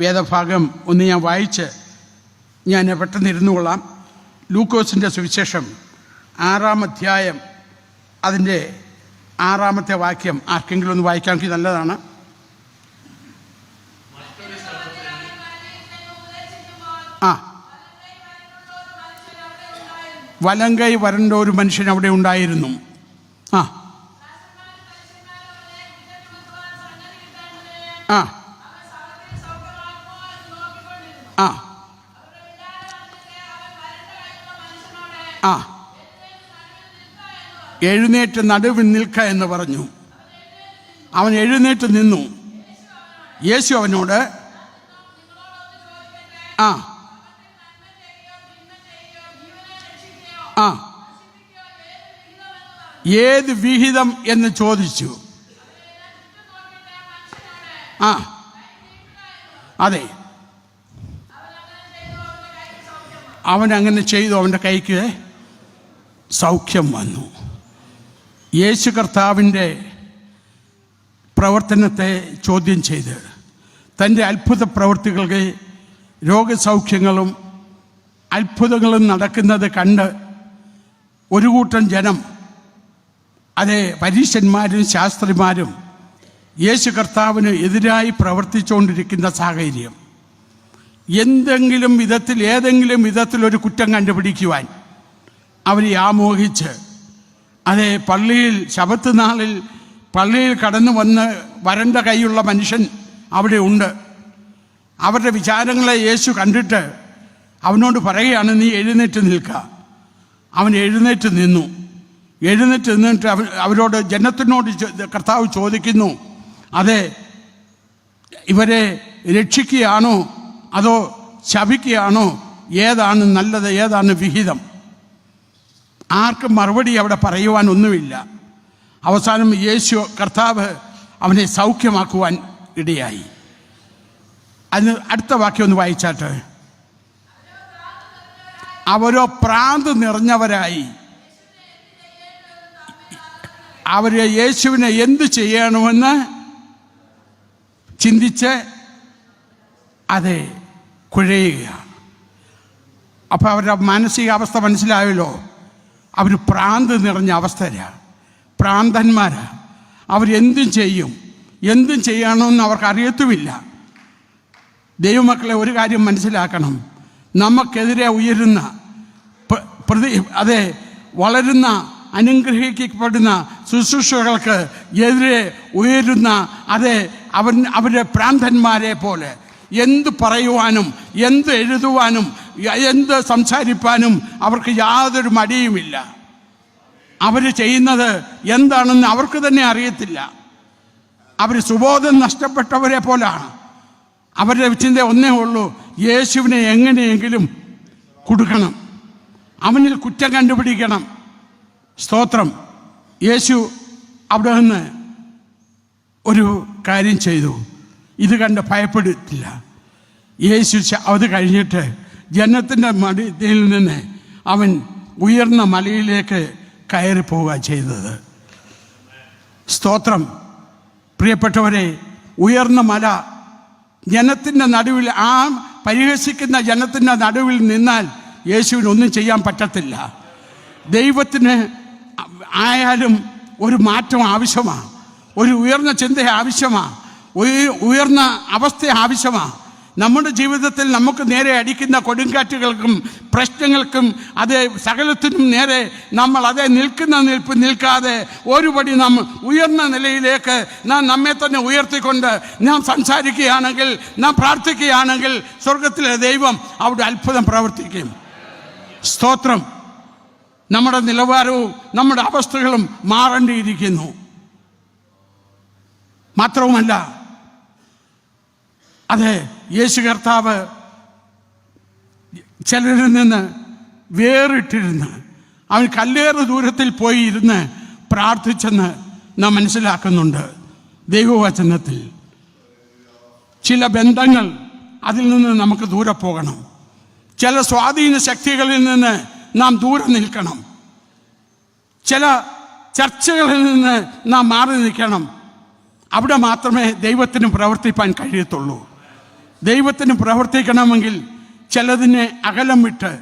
വേദഭാഗം ഒന്ന് ഞാൻ വായിച്ച് ഞാൻ പെട്ടെന്ന് ഇരുന്നു കൊള്ളാം. ലൂക്കോസിന്റെ സുവിശേഷം ആറാം അധ്യായം അതിന്റെ ആറാമത്തെ വാക്യം ആർക്കെങ്കിലും ഒന്ന് വായിക്കാമെങ്കിൽ നല്ലതാണ്. ആ. വലങ്കൈ വരണ്ട ഒരു മനുഷ്യൻ അവിടെ ഉണ്ടായിരുന്നു. ആ. ആ. ആ. ആ. എഴുന്നേറ്റ് നടുവിൽ നിൽക്ക എന്ന് പറഞ്ഞു. അവൻ എഴുന്നേറ്റ് നിന്നു. യേശു അവനോട് ആ. ആ. ഏത് വിഹിതം എന്ന് ചോദിച്ചു. ആ. അതെ. അവൻ അങ്ങനെ ചെയ്തു അവന്റെ കൈക്ക് സൗഖ്യം വന്നു. യേശു കർത്താവിന്റെ പ്രവർത്തനത്തെ ചോദ്യം ചെയ്ത് തന്റെ അത്ഭുത പ്രവൃത്തികൾക്ക് രോഗസൗഖ്യങ്ങളും അത്ഭുതങ്ങളും നടക്കുന്നത് കണ്ട് ഒരു കൂട്ടം ജനം അതെ പരീശന്മാരും ശാസ്ത്രിമാരും യേശു കർത്താവിന് എതിരായി പ്രവർത്തിച്ചുകൊണ്ടിരിക്കുന്ന സാഹചര്യം. എന്തെങ്കിലും വിധത്തിൽ ഏതെങ്കിലും വിധത്തിൽ ഒരു കുറ്റം കണ്ടുപിടിക്കുവാൻ അവരെ ആമോഹിച്ച് അതെ പള്ളിയിൽ ശബത്ത് നാളിൽ പള്ളിയിൽ കടന്നു വന്ന് വരണ്ട കൈയുള്ള മനുഷ്യൻ അവിടെ ഉണ്ട്. അവരുടെ വിചാരങ്ങളെ യേശു കണ്ടിട്ട് അവനോട് പറയുകയാണ് നീ എഴുന്നേറ്റ് നിൽക്കുക അവൻ എഴുന്നേറ്റ് നിന്നു. എഴുന്നേറ്റ് നിന്നിട്ട് അവ അവരോട് ജനത്തിനോട് കർത്താവ് ചോദിക്കുന്നു അതെ ഇവരെ രക്ഷിക്കുകയാണോ? അതോ ശപിക്കുകയാണോ? ഏതാണ് നല്ലത്? ഏതാണ് വിഹിതം? ആർക്കും മറുപടി അവിടെ പറയുവാൻ ഒന്നുമില്ല. അവസാനം യേശു കർത്താവ് അവനെ സൗഖ്യമാക്കുവാൻ ഇടയായി. അതിന് അടുത്ത വാക്യം ഒന്ന് വായിച്ചാട്ട്. അവരോ പ്രാന്ത് നിറഞ്ഞവരായി. അവർ യേശുവിനെ എന്ത് ചെയ്യണമെന്ന് ചിന്തിച്ച് അതെ കുഴയുകയാണ്. അപ്പോൾ അവരുടെ മാനസികാവസ്ഥ മനസ്സിലായല്ലോ. അവർ പ്രാന്ത് നിറഞ്ഞ അവസ്ഥയിലാണ് പ്രാന്തന്മാരാണ് അവരെന്തും ചെയ്യും. എന്തും ചെയ്യണമെന്ന് അവർക്ക് അറിയത്തുമില്ല. ദൈവമക്കളെ ഒരു കാര്യം മനസ്സിലാക്കണം. നമുക്കെതിരെ ഉയരുന്ന പ്ര- പ്രതി അതെ വളരുന്ന അനുഗ്രഹിക്കപ്പെടുന്ന ശുശ്രൂഷകൾക്ക് എതിരെ ഉയരുന്ന അതെ അവൻ അവരുടെ പ്രാന്തന്മാരെ പോലെ എന്ത് പറയുവാനും എന്ത് എഴുതുവാനും എന്ത് സംസാരിപ്പാനും അവർക്ക് യാതൊരു മടിയുമില്ല. അവർ ചെയ്യുന്നത് എന്താണെന്ന് അവർക്ക് തന്നെ അറിയത്തില്ല. അവർ സുബോധം നഷ്ടപ്പെട്ടവരെ പോലാണ്. അവരുടെ ചിന്ത ഒന്നേ ഉള്ളൂ യേശുവിനെ എങ്ങനെയെങ്കിലും കൊടുക്കണം അവനിൽ കുറ്റം കണ്ടുപിടിക്കണം. സ്തോത്രം. യേശു അവിടെ നിന്ന് ഒരു കാര്യം ചെയ്തു. ഇത് കണ്ട് ഭയപ്പെടില്ല യേശു അത് കഴിഞ്ഞിട്ട് ജനത്തിന്റെ മടിയിൽ നിന്ന് അവൻ ഉയർന്ന മലയിലേക്ക് കയറി പോവുക ചെയ്തത്. സ്തോത്രം. പ്രിയപ്പെട്ടവരെ ഉയർന്ന മല ജനത്തിന്റെ നടുവിൽ ആ പരിഹസിക്കുന്ന ജനത്തിന്റെ നടുവിൽ നിന്നാൽ യേശുവിന് ഒന്നും ചെയ്യാൻ പറ്റത്തില്ല. ദൈവത്തിന് ആയാലും ഒരു മാറ്റം ആവശ്യമാണ് ഒരു ഉയർന്ന ചിന്ത ആവശ്യമാണ് ഉയർന്ന അവസ്ഥ ആവശ്യമാണ് നമ്മുടെ ജീവിതത്തിൽ നമുക്ക് നേരെ അടിക്കുന്ന കൊടുങ്കാറ്റുകൾക്കും പ്രശ്നങ്ങൾക്കും അത് സകലത്തിനും നേരെ നമ്മൾ അതേ നിൽക്കുന്ന നിൽപ്പ് നിൽക്കാതെ ഒരുപടി നാം ഉയർന്ന നിലയിലേക്ക് നാം നമ്മെ തന്നെ ഉയർത്തിക്കൊണ്ട് നാം സംസാരിക്കുകയാണെങ്കിൽ നാം പ്രാർത്ഥിക്കുകയാണെങ്കിൽ സ്വർഗത്തിലെ ദൈവം അവിടെ അത്ഭുതം പ്രവർത്തിക്കും. സ്തോത്രം. നമ്മുടെ നിലവാരവും നമ്മുടെ അവസ്ഥകളും മാറേണ്ടിയിരിക്കുന്നു. മാത്രവുമല്ല അതെ യേശു കർത്താവ് ചിലരിൽ നിന്ന് വേറിട്ടിരുന്ന് അവൻ കല്ലേറ് ദൂരത്തിൽ പോയി ഇരുന്ന് പ്രാർത്ഥിച്ചെന്ന് നാം മനസ്സിലാക്കുന്നുണ്ട്. ദൈവവചനത്തിൽ ചില ബന്ധങ്ങൾ അതിൽ നിന്ന് നമുക്ക് ദൂരെ പോകണം. ചില സ്വാധീന ശക്തികളിൽ നിന്ന് നാം ദൂരെ നിൽക്കണം. ചില ചർച്ചകളിൽ നിന്ന് നാം മാറി നിൽക്കണം. അവിടെ മാത്രമേ ദൈവത്തിന് പ്രവർത്തിപ്പാൻ കഴിയത്തുള്ളൂ. ദൈവത്തിന് പ്രവർത്തിക്കണമെങ്കിൽ ചിലതിനെ അകലം വിട്ട്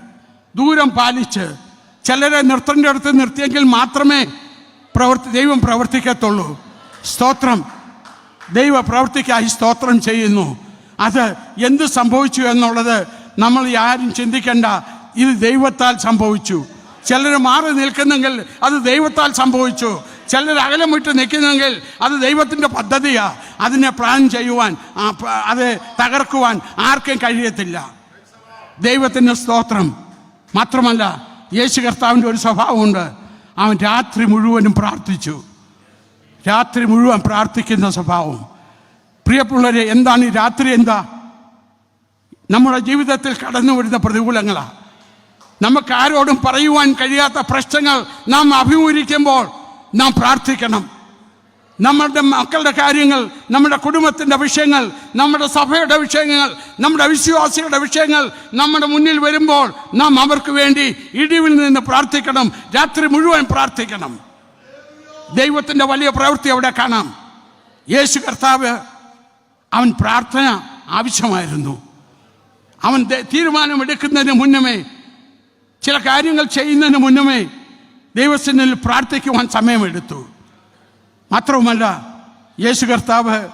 ദൂരം പാലിച്ച് ചിലരെ നിർത്തേണ്ട അടുത്ത് നിർത്തിയെങ്കിൽ മാത്രമേ പ്രവർത്തി ദൈവം പ്രവർത്തിക്കത്തുള്ളൂ. സ്തോത്രം. ദൈവ പ്രവർത്തിക്കായി സ്തോത്രം ചെയ്യുന്നു. അത് എന്ത് സംഭവിച്ചു എന്നുള്ളത് നമ്മൾ ആരും ചിന്തിക്കേണ്ട. ഇത് ദൈവത്താൽ സംഭവിച്ചു. ചിലർ മാറി നിൽക്കുന്നെങ്കിൽ അത് ദൈവത്താൽ സംഭവിച്ചു. ചിലർ അകലം വിട്ട് നിൽക്കുന്നെങ്കിൽ അത് ദൈവത്തിന്റെ പദ്ധതിയാണ് അതിനെ പ്ലാൻ ചെയ്യുവാൻ അത് തകർക്കുവാൻ ആർക്കും കഴിയത്തില്ല. ദൈവത്തിന്റെ സ്തോത്രം. മാത്രമല്ല യേശു കർത്താവിന്റെ ഒരു സ്വഭാവമുണ്ട്. അവൻ രാത്രി മുഴുവനും പ്രാർത്ഥിച്ചു. രാത്രി മുഴുവൻ പ്രാർത്ഥിക്കുന്ന സ്വഭാവം. പ്രിയപ്പുള്ളവരെ എന്താണ് ഈ രാത്രി എന്താ? നമ്മുടെ ജീവിതത്തിൽ കടന്നു വരുന്ന പ്രതികൂലങ്ങളാണ് നമുക്ക് ആരോടും പറയുവാൻ കഴിയാത്ത പ്രശ്നങ്ങൾ നാം അഭിമുഖീകരിക്കുമ്പോൾ നാം പ്രാർത്ഥിക്കണം. നമ്മളുടെ മക്കളുടെ കാര്യങ്ങൾ നമ്മുടെ കുടുംബത്തിന്റെ വിഷയങ്ങൾ നമ്മുടെ സഭയുടെ വിഷയങ്ങൾ നമ്മുടെ വിശ്വാസികളുടെ വിഷയങ്ങൾ നമ്മുടെ മുന്നിൽ വരുമ്പോൾ നാം അവർക്ക് വേണ്ടി ഇടിവിൽ നിന്ന് പ്രാർത്ഥിക്കണം. രാത്രി മുഴുവൻ പ്രാർത്ഥിക്കണം. ദൈവത്തിന്റെ വലിയ പ്രവൃത്തി അവിടെ കാണാം. യേശു കർത്താവ് അവൻ പ്രാർത്ഥന ആവശ്യമായിരുന്നു. അവൻ തീരുമാനം തീരുമാനമെടുക്കുന്നതിന് മുന്നമേ ചില കാര്യങ്ങൾ ചെയ്യുന്നതിന് മുന്നമേ ദൈവത്തിനിൽ പ്രാർത്ഥിക്കുവാൻ സമയമെടുത്തു. മാത്രവുമല്ല യേശു കർത്താവ്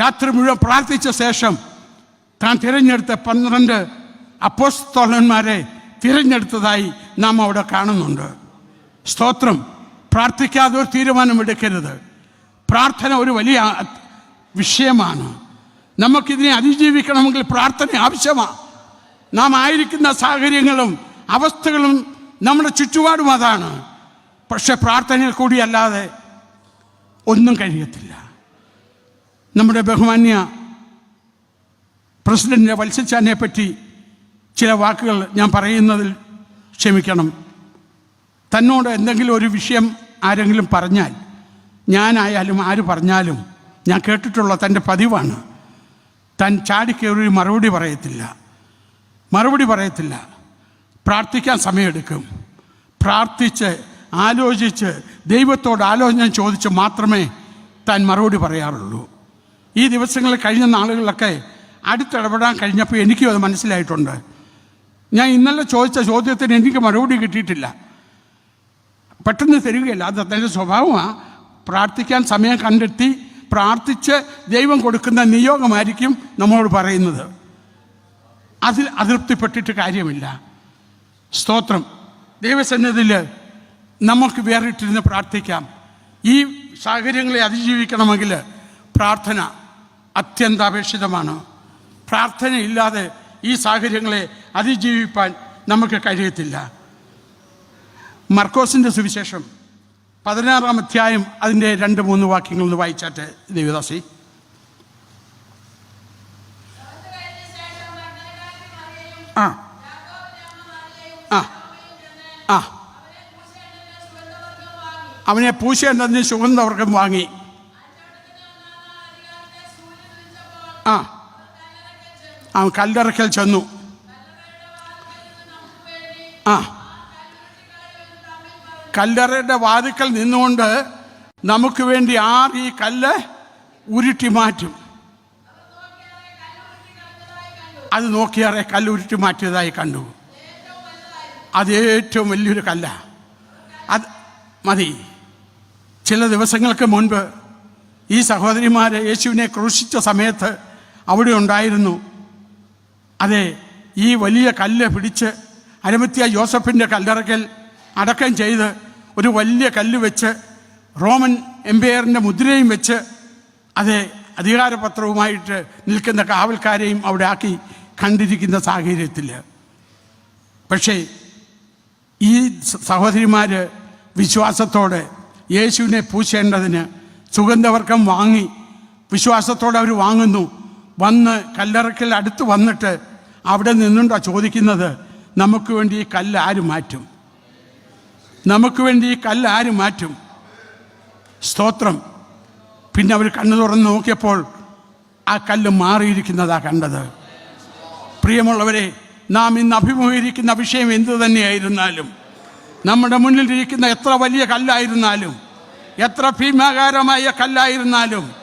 രാത്രി മുഴുവൻ പ്രാർത്ഥിച്ച ശേഷം താൻ തിരഞ്ഞെടുത്ത പന്ത്രണ്ട് അപ്പോസ്തോലന്മാരെ തിരഞ്ഞെടുത്തതായി നാം അവിടെ കാണുന്നുണ്ട്. സ്തോത്രം. പ്രാർത്ഥിക്കാതെ ഒരു തീരുമാനമെടുക്കരുത് പ്രാർത്ഥന ഒരു വലിയ വിഷയമാണ്. നമുക്കിതിനെ അതിജീവിക്കണമെങ്കിൽ പ്രാർത്ഥന ആവശ്യമാണ് നാം ആയിരിക്കുന്ന സാഹചര്യങ്ങളും അവസ്ഥകളും നമ്മുടെ ചുറ്റുപാടും അതാണ്. പക്ഷെ പ്രാർത്ഥനയിൽ കൂടിയല്ലാതെ ഒന്നും കഴിയത്തില്ല. നമ്മുടെ ബഹുമാന്യ പ്രസിഡന്റിന്റെ വത്സച്ചാനെ പറ്റി ചില വാക്കുകൾ ഞാൻ പറയുന്നതിൽ ക്ഷമിക്കണം. തന്നോട് എന്തെങ്കിലും ഒരു വിഷയം ആരെങ്കിലും പറഞ്ഞാൽ ഞാനായാലും ആര് പറഞ്ഞാലും ഞാൻ കേട്ടിട്ടുള്ള തന്റെ പതിവാണ്. താൻ ചാടിക്കയറി മറുപടി പറയത്തില്ല. മറുപടി പറയത്തില്ല. പ്രാർത്ഥിക്കാൻ സമയമെടുക്കും. പ്രാർത്ഥിച്ച് ആലോചിച്ച് ദൈവത്തോട് ആലോചന ചോദിച്ച് മാത്രമേ താൻ മറുപടി പറയാറുള്ളൂ. ഈ ദിവസങ്ങളിൽ കഴിഞ്ഞ നാളുകളിലൊക്കെ അടുത്തിടപെടാൻ കഴിഞ്ഞപ്പോൾ എനിക്കും അത് മനസ്സിലായിട്ടുണ്ട്. ഞാൻ ഇന്നലെ ചോദിച്ച ചോദ്യത്തിന് എനിക്ക് മറുപടി കിട്ടിയിട്ടില്ല. പെട്ടെന്ന് തരികയില്ല. അത് അതിന്റെ സ്വഭാവമാണ് പ്രാർത്ഥിക്കാൻ സമയം കണ്ടെത്തി പ്രാർത്ഥിച്ച് ദൈവം കൊടുക്കുന്ന നിയോഗമായിരിക്കും നമ്മളോട് പറയുന്നത്. അതിൽ അതൃപ്തിപ്പെട്ടിട്ട് കാര്യമില്ല. സ്തോത്രം. ദൈവസന്നിധിയിൽ നമുക്ക് വേറിട്ടിരുന്ന് പ്രാർത്ഥിക്കാം. ഈ സാഹചര്യങ്ങളെ അതിജീവിക്കണമെങ്കിൽ പ്രാർത്ഥന അത്യന്താപേക്ഷിതമാണ്. പ്രാർത്ഥനയില്ലാതെ ഈ സാഹചര്യങ്ങളെ അതിജീവിപ്പാൻ നമുക്ക് കഴിയത്തില്ല. മർക്കോസിന്റെ സുവിശേഷം പതിനാറാം അധ്യായം അതിന്റെ രണ്ട് മൂന്ന് വാക്യങ്ങൾ വായിച്ചാട്ടെ ദേവദാസി. ആ. ആ. അവനെ പൂശ പൂശേണ്ടതിന് സുഗന്ധവർഗം വാങ്ങി. ആ. അവൻ കല്ലറക്കൽ ചെന്നു. ആ. കല്ലറയുടെ വാതിക്കൽ നിന്നുകൊണ്ട് നമുക്ക് വേണ്ടി ആർ ഈ കല്ല് ഉരുട്ടി മാറ്റും. അത് നോക്കിയാറെ കല്ല് ഉരുട്ടി മാറ്റിയതായി കണ്ടു. അത് ഏറ്റവും വലിയൊരു കല്ല. അത് മതി. ചില ദിവസങ്ങൾക്ക് മുൻപ് ഈ സഹോദരിമാർ യേശുവിനെ ക്രൂശിച്ച സമയത്ത് അവിടെ ഉണ്ടായിരുന്നു. അതെ ഈ വലിയ കല്ല് പിടിച്ച് അരമത്തിയ ജോസഫിന്റെ കല്ലറക്കൽ അടക്കം ചെയ്ത് ഒരു വലിയ കല്ല് വെച്ച് റോമൻ എംപയറിന്റെ മുദ്രയും വെച്ച് അതെ അധികാരപത്രവുമായിട്ട് നിൽക്കുന്ന കാവൽക്കാരെയും അവിടെ ആക്കി കണ്ടിരിക്കുന്ന സാഹചര്യത്തിൽ പക്ഷേ ഈ സഹോദരിമാർ വിശ്വാസത്തോടെ യേശുവിനെ പൂശേണ്ടതിന് സുഗന്ധവർക്കം വാങ്ങി വിശ്വാസത്തോടെ അവർ വാങ്ങുന്നു. വന്ന് കല്ലറക്കൽ അടുത്ത് വന്നിട്ട് അവിടെ നിന്നുണ്ടോ ചോദിക്കുന്നത്? നമുക്ക് വേണ്ടി ഈ കല്ല് ആര് മാറ്റും? നമുക്ക് വേണ്ടി ഈ കല്ല് ആര് മാറ്റും? സ്തോത്രം. പിന്നെ അവർ കണ്ണു തുറന്ന് നോക്കിയപ്പോൾ ആ കല്ല് മാറിയിരിക്കുന്നതാ കണ്ടത്. പ്രിയമുള്ളവരെ നാം ഇന്ന് അഭിമുഖീകരിക്കുന്ന വിഷയം എന്തു തന്നെയായിരുന്നാലും നമ്മുടെ മുന്നിലിരിക്കുന്ന എത്ര വലിയ കല്ലായിരുന്നാലും എത്ര ഭീമാകാരമായ കല്ലായിരുന്നാലും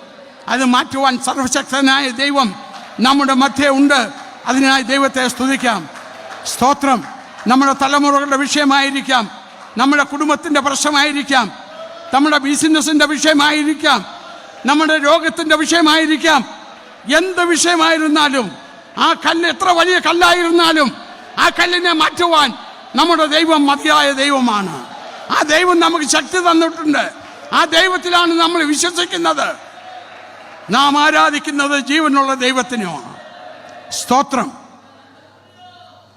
അത് മാറ്റുവാൻ സർവശക്തനായ ദൈവം നമ്മുടെ മധ്യേ ഉണ്ട്. അതിനായി ദൈവത്തെ സ്തുതിക്കാം. സ്തോത്രം. നമ്മുടെ തലമുറകളുടെ വിഷയമായിരിക്കാം. നമ്മുടെ കുടുംബത്തിന്റെ പ്രശ്നമായിരിക്കാം. നമ്മുടെ ബിസിനസ്സിന്റെ വിഷയമായിരിക്കാം. നമ്മുടെ രോഗത്തിന്റെ വിഷയമായിരിക്കാം. എന്ത് വിഷയമായിരുന്നാലും ആ കല്ല് എത്ര വലിയ കല്ലായിരുന്നാലും ആ കല്ലിനെ മാറ്റുവാൻ നമ്മുടെ ദൈവം മതിയായ ദൈവമാണ്. ആ ദൈവം നമുക്ക് ശക്തി തന്നിട്ടുണ്ട്. ആ ദൈവത്തിലാണ് നമ്മൾ വിശ്വസിക്കുന്നത്. നാം ആരാധിക്കുന്നത് ജീവനുള്ള ദൈവത്തിനുമാണ് സ്തോത്രം.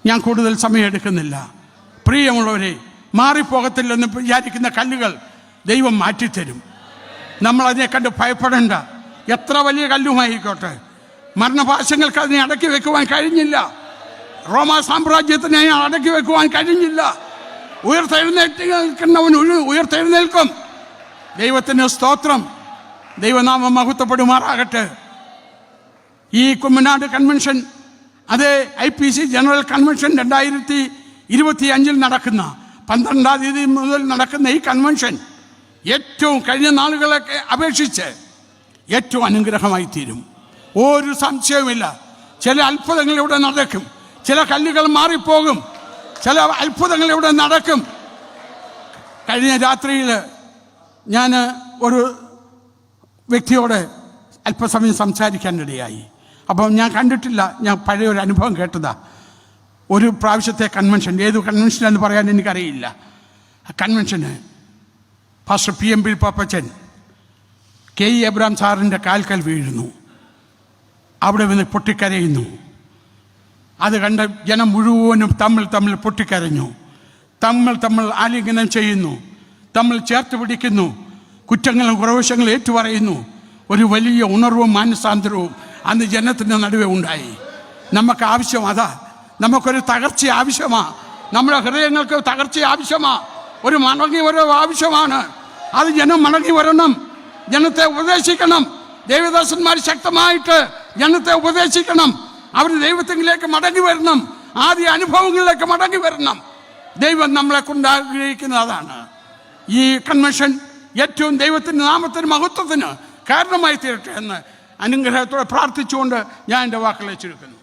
ഞാൻ കൂടുതൽ സമയം എടുക്കുന്നില്ല. പ്രിയമുള്ളവരെ മാറിപ്പോകത്തില്ലെന്ന് വിചാരിക്കുന്ന കല്ലുകൾ ദൈവം മാറ്റിത്തരും. നമ്മൾ അതിനെ കണ്ട് ഭയപ്പെടേണ്ട. എത്ര വലിയ കല്ലുമായിക്കോട്ടെ. മരണപാശങ്ങൾക്ക് അതിനെ അടക്കി വെക്കുവാൻ കഴിഞ്ഞില്ല. റോമാ സാമ്രാജ്യത്തിനെ അടക്കി വെക്കുവാൻ കഴിഞ്ഞില്ല. ഉയർത്തെഴുന്നേൽക്കുന്നവൻ നിൽക്കുന്നവൻ ഉയർത്തെഴുന്നേൽക്കും. ദൈവത്തിന് സ്തോത്രം. ദൈവനാമം മഹത്വപ്പെടുമാറാകട്ടെ. ഈ കുമ്മനാട് കൺവെൻഷൻ അത് I P C general convention രണ്ടായിരത്തി ഇരുപത്തി അഞ്ചിൽ നടക്കുന്ന പന്ത്രണ്ടാം തീയതി മുതൽ നടക്കുന്ന ഈ കൺവെൻഷൻ ഏറ്റവും കഴിഞ്ഞ നാളുകളൊക്കെ അപേക്ഷിച്ച് ഏറ്റവും അനുഗ്രഹമായി തീരും ഒരു സംശയവുമില്ല. ചില അത്ഭുതങ്ങൾ ഇവിടെ നടക്കും. ചില കല്ലുകൾ മാറിപ്പോകും. ചില അത്ഭുതങ്ങൾ ഇവിടെ നടക്കും. കഴിഞ്ഞ രാത്രിയിൽ ഞാൻ ഒരു വ്യക്തിയോട് അല്പസമയം സംസാരിക്കാനിടയായി. അപ്പം ഞാൻ കണ്ടിട്ടില്ല. ഞാൻ പഴയ ഒരു അനുഭവം കേട്ടതാ. ഒരു പ്രാവശ്യത്തെ കൺവെൻഷൻ ഏത് കൺവെൻഷൻ എന്ന് പറയാൻ എനിക്കറിയില്ല. കൺവെൻഷന് pastor P M Bill Pappachan K E Abraham സാറിന്റെ കാൽക്കൽ വീഴുന്നു. അവിടെ വന്ന് പൊട്ടിക്കരയുന്നു. അത് കണ്ട് ജനം മുഴുവനും തമ്മിൽ തമ്മിൽ പൊട്ടിക്കരഞ്ഞു. തമ്മിൽ തമ്മിൽ ആലിംഗനം ചെയ്യുന്നു. തമ്മിൽ ചേർത്ത് പിടിക്കുന്നു. കുറ്റങ്ങളും കുറവശങ്ങളും ഏറ്റുപറയുന്നു. ഒരു വലിയ ഉണർവും മാനസാന്തരവും അന്ന് ജനത്തിന്റെ നടുവേ ഉണ്ടായി. നമുക്ക് ആവശ്യം അതാ നമുക്കൊരു തകർച്ച ആവശ്യമാ. നമ്മുടെ ഹൃദയങ്ങൾക്ക് തകർച്ച ആവശ്യമാ. ഒരു മടങ്ങി വരവ് ആവശ്യമാണ്. അത് ജനം മടങ്ങി വരണം. ജനത്തെ ഉപദേശിക്കണം. ദേവദാസന്മാർ ശക്തമായിട്ട് ജനത്തെ ഉപദേശിക്കണം. അവർ ദൈവത്തിലേക്ക് മടങ്ങി വരണം. ആദ്യ അനുഭവങ്ങളിലേക്ക് മടങ്ങി വരണം. ദൈവം നമ്മളെ കൊണ്ട് ആഗ്രഹിക്കുന്നത് അതാണ് ഈ കൺവെൻഷൻ ഏറ്റവും ദൈവത്തിന്റെ നാമത്തിന് മഹത്വത്തിന് കാരണമായി തീരട്ടെ എന്ന് അനുഗ്രഹത്തോടെ പ്രാർത്ഥിച്ചുകൊണ്ട് ഞാൻ എന്റെ വാക്കുകളെ ചുരുക്കുന്നു